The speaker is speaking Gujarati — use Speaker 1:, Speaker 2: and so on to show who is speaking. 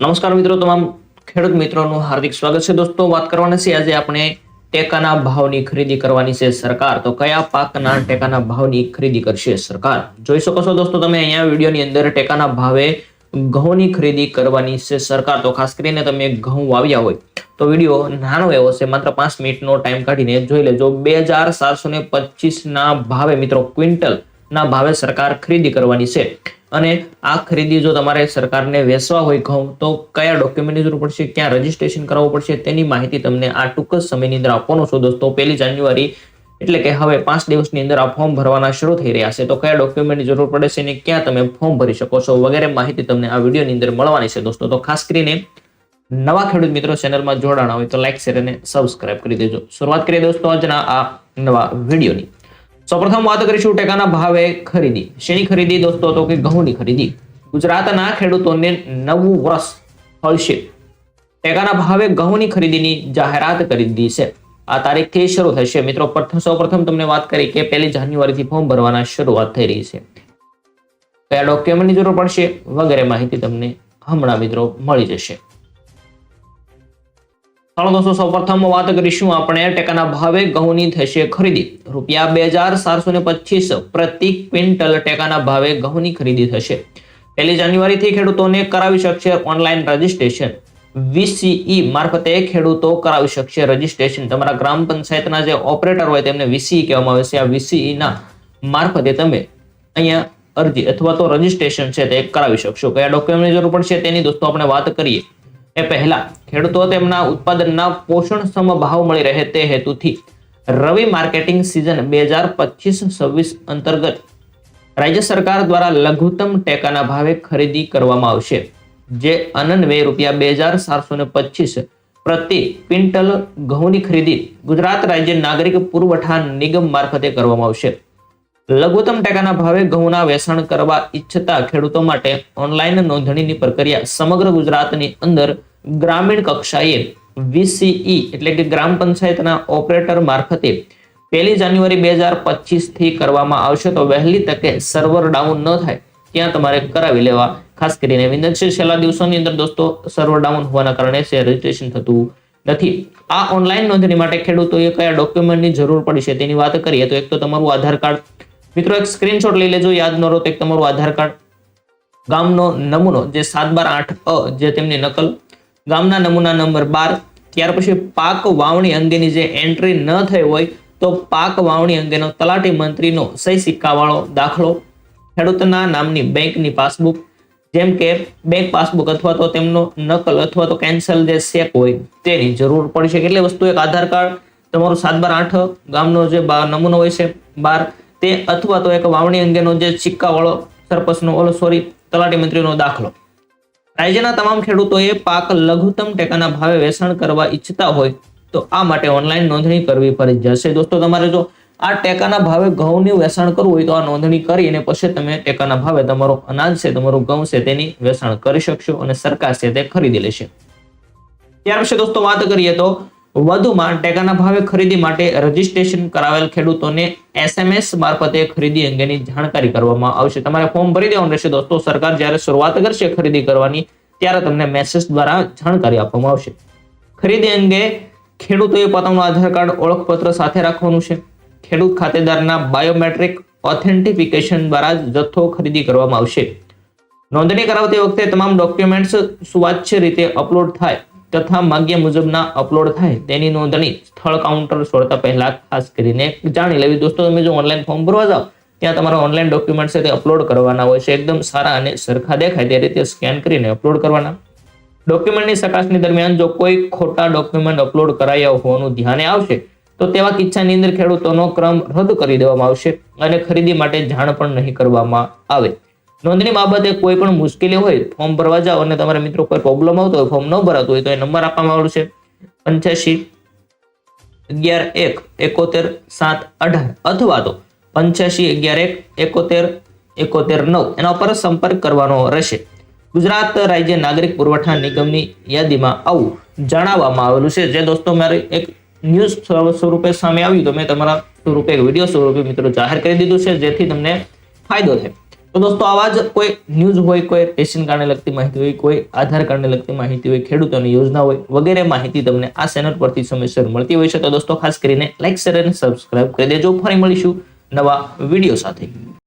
Speaker 1: નમસ્કાર મિત્રો, તમામ ખેડૂત મિત્રોનું હાર્દિક સ્વાગત છે. દોસ્તો, વાત કરવાના છે આજે આપણે ટેકાના ભાવની ખરીદી કરવાની છે સરકાર. તો કયા પાકના ટેકાના ભાવની ખરીદી કરશે સરકાર? જોઈ શકો છો દોસ્તો, તમે અહીંયા વિડીયોની અંદર ટેકાના ભાવે ઘઉંની ખરીદી કરવાની છે સરકાર. તો ખાસ કરીને તમે ઘઉં વાવ્યા હોય તો વીડિયો નાનો એવો છે, માત્ર પાંચ મિનિટનો ટાઈમ કાઢીને જોઈ લેજો. બે હજાર સાતસો ને ભાવે મિત્રો ક્વિન્ટલ ના ભાવે સરકાર ખરીદી કરવાની છે. અને આ ખરીદી જો તમારે સરકારને વેચવા હોય ઘઉં, તો કયા ડોક્યુમેન્ટની જરૂર પડશે? ક્યાં રજીસ્ટ્રેશન કરાવવું પડશે? તેની માહિતી તમને આ ટૂંક જ સમયની અંદર આપવાનો છું દોસ્તો. પહેલી જાન્યુઆરી, એટલે કે હવે પાંચ દિવસની અંદર આ ફોર્મ ભરવાના શરૂ થઈ રહ્યા છે. તો કયા ડોક્યુમેન્ટની જરૂર પડે છે અને ક્યાં તમે ફોર્મ ભરી શકો છો? વગેરે માહિતી તમને આ વિડીયોની અંદર મળવાની છે દોસ્તો. તો ખાસ કરીને નવા ખેડૂત મિત્રો ચેનલમાં જોડાણા હોય તો લાઈક શેર અને સબસ્ક્રાઇબ કરી દેજો. શરૂઆત કરીએ દોસ્તો આજના આ નવા વિડીયોની. સૌપ્રથમ વાત કરીશું ટેકાના ભાવે ખરીદી. શેની ખરીદી દોસ્તો? તો કે ઘઉંની ખરીદી. ગુજરાતના ખેડૂતોને નવું વર્ષ ફળશે ટેકાના ભાવે ઘઉંની ખરીદીની જાહેરાત કરી દીધી છે. આ તારીખથી શરૂ થશે. મિત્રો પ્રથમ સૌપ્રથમ તમને વાત કરી કે પહેલી જાન્યુઆરીથી ફોર્મ ભરવાના શરૂઆત થઈ રહી છે. કયા ડોક્યુમેન્ટની જરૂર પડશે વગેરે માહિતી તમને હમણાં મિત્રો મળી જશે. ચાલો દોસ્તો સૌપ્રથમ વાત કરીશું આપણે ટેકાના ભાવે ઘઉંની થશે ખરીદી. રૂપિયા બે હજાર સાતસો ને પચીસ પ્રતિ ક્વિન્ટલ ટેકાના ભાવે ઘઉંની ખરીદી થશે. પહેલી જાન્યુઆરીથી ખેડૂતોને કરાવી શકશે ઓનલાઈન રજીસ્ટ્રેશન. વીસીઈ મારફતે ખેડૂતો કરાવી શકશે રજીસ્ટ્રેશન. તમારા ગ્રામ પંચાયતના જે ઓપરેટર હોય તેમને વીસીઈ કહેવામાં આવે છે. આ વીસીઈના મારફતે તમે અહીંયા અરજી અથવા તો રજીસ્ટ્રેશન છે તે કરાવી શકશો. કયા ડોક્યુમેન્ટની જરૂર પડશે તેની દોસ્તો આપણે વાત કરીએ. એ પહેલા ખેડૂતો તેમના ઉત્પાદનના પોષણક્ષમ ભાવ મળી રહે તે હેતુથી રવિ માર્કેટિંગ સિઝન બે હજાર પચીસ છવ્વીસ અંતર્ગત રાજ્ય સરકાર દ્વારા લઘુત્તમ ટેકાના ભાવે ખરીદી કરવામાં આવશે, જે અનન્વે રૂપિયા બે હજાર સાતસો ને પચીસ પ્રતિ ક્વિન્ટલ ઘઉંની ખરીદી ગુજરાત રાજ્ય નાગરિક પુરવઠા નિગમ મારફતે કરવામાં આવશે. લઘુત્તમ ટેકાના ભાવે ઘઉંના વેચાણ કરવા ઈચ્છતા ખેડૂતો માટે ઓનલાઈન નોંધણીની પ્રક્રિયા સમગ્ર ગુજરાતની અંદર ગ્રામીણ કક્ષાએ વીસીઈ એટલે કે ગ્રામ પંચાયતના ઓપરેટર મારફતે પહેલી જાન્યુઆરી બે હજાર પચીસથી કરવામાં આવશે. તો વહેલી તકે સર્વર ડાઉન ન થાય ત્યાં તમારે કરાવી લેવા. ખાસ કરીને વિનંતી છે, છેલ્લા દિવસોની અંદર દોસ્તો, સર્વર ડાઉન હોવાના કારણે શેર રજીસ્ટ્રેશન થતું નથી. આ ઓનલાઈન નોંધણી માટે ખેડૂતોએ કયા ડોક્યુમેન્ટની જરૂર પડી છે તેની વાત કરીએ તો એક તો તમારું આધાર કાર્ડ. મિત્રો, એક સ્ક્રીનશોટ લઈ લેજો, યાદ ન રહો તો એક તમારું આધાર કાર્ડ ગામનો નમૂનો, જે સાત બાર આઠ અ, જે તેમની નકલ ગામના નમૂના નંબર બાર. ત્યાર પછી પાક વાવણી અંગેની જે એન્ટ્રી ન થઈ હોય તો પાક વાવણી અંગેનો તલાટી મંત્રીનો સહી સિક્કાવાળો દાખલો. ખેડૂતના નામની બેંકની પાસબુક, જેમ કે બેંક પાસબુક અથવા તો તેમનો નકલ અથવા તો કેન્સલ જે ચેક હોય તેની જરૂર પડશે કેટલી વસ્તુ એક આધાર કાર્ડ, તમારું સાત બાર આઠ ગામનો જે નમૂનો હોય છે, બાર, તે અથવા તો એક વાવણી અંગેનો જે સિક્કાવાળો સરપંચનો ઓલો સોરી તલાટી મંત્રીનો દાખલો. રાજ્યના તમામ ખેડૂતોએ પાક લઘુત્તમ ટેકાના ભાવે વેચાણ કરવા ઈચ્છતા હોય તો આ માટે ઓનલાઈન નોંધણી કરવી ફરજિયાત છે દોસ્તો, તમારે જો આ ટેકાના ભાવે ઘઉંનું વેચાણ કરવું હોય તો આ નોંધણી કરીને પછી તમે ટેકાના ભાવે તમારો અનાજ છે, તમારું ઘઉં છે તેની વેચાણ કરી શકશો અને સરકાર છે તે ખરીદી લેશે. ત્યાર પછી દોસ્તો વાત કરીએ તો વધુમાં ટેકાના ભાવે ખરીદી માટે રજીસ્ટ્રેશન કરાવેલ ખેડૂતોને એસએમએસ મારફતે ખરીદી અંગેની જાણકારી કરવામાં આવશે. તમારે ફોર્મ ભરી દેવાનું રહેશે દોસ્તો. સરકાર જ્યારે શરૂઆત કરશે ખરીદી કરવાની, ત્યારે તમને મેસેજ દ્વારા જાણકારી આપવામાં આવશે. ખરીદી અંગે ખેડૂતોએ પોતાનું આધાર કાર્ડ ઓળખપત્ર સાથે રાખવાનું છે. ખેડૂત ખાતેદારના બાયોમેટ્રિક ઓથેન્ટિફિકેશન દ્વારા જથ્થો ખરીદી કરવામાં આવશે. નોંધણી કરાવતી વખતે તમામ ડોક્યુમેન્ટ્સ સુવાચ્ય રીતે અપલોડ થાય. તથા માગ્યા મુજબના અપલોડ થાય તેની નોંધણી સ્થળ કાઉન્ટર છોડતા પહેલા ખાસ કરીને જાણી લેવી. દોસ્તો, તમે જો ઓનલાઈન ફોર્મ ભરવા જાઓ, ત્યાં તમારા ઓનલાઈન ડોક્યુમેન્ટ છે તે અપલોડ કરવાના હોય છે. એકદમ સારા અને સરખા દેખાય તે રીતે સ્કેન કરીને અપલોડ કરવાના. ડોક્યુમેન્ટની ચકાસણી દરમિયાન જો કોઈ ખોટા ડોક્યુમેન્ટ અપલોડ કરાયા હોવાનું ધ્યાને આવશે, તો તેવા કિસ્સાની અંદર ખેડૂતોનો ક્રમ રદ કરી દેવામાં આવશે અને ખરીદી માટે જાણ પણ નહીં કરવામાં આવે. નોંધણી બાબતે કોઈ પણ મુશ્કેલી હોય ફોર્મ ભરવા જાઓ અને તમારા મિત્રો કોઈ પ્રોબ્લેમ આવતો હોય ફોર્મ ન ભરાતું હોય, તો એ નંબર આપવામાં આવ્યો છે. પંચ્યાસી, અગિયાર, એક, એકોતેર, સાત, અઢાર અથવા તો પંચ્યાસી, અગિયાર, એક, એકોતેર એકોતેર, નવ એના ઉપર સંપર્ક કરવાનો રહેશે. ગુજરાત રાજ્ય નાગરિક પુરવઠા નિગમની યાદીમાં આવું જણાવવામાં આવેલું છે. જે દોસ્તો મારે એક ન્યૂઝ સ્વરૂપે સામે આવ્યું, તો મેં તમારા સ્વરૂપે વીડિયો સ્વરૂપે મિત્રો જાહેર કરી દીધું છે, જેથી તમને ફાયદો થાય. તો દોસ્તો, આવા જ કોઈ ન્યૂઝ હોય, કોઈ રેશન કાર્ડને લગતી માહિતી હોય, કોઈ આધાર કાર્ડને લગતી માહિતી હોય, ખેડૂતોની યોજના હોય, વગેરે માહિતી તમને આ ચેનલ પરથી સમયસર મળતી હોય છે, તો દોસ્તો, ખાસ કરીને લાઇક શેર અને સબસ્ક્રાઇબ કરી દેજો. ફરી મળીશું નવા વીડિયો સાથે.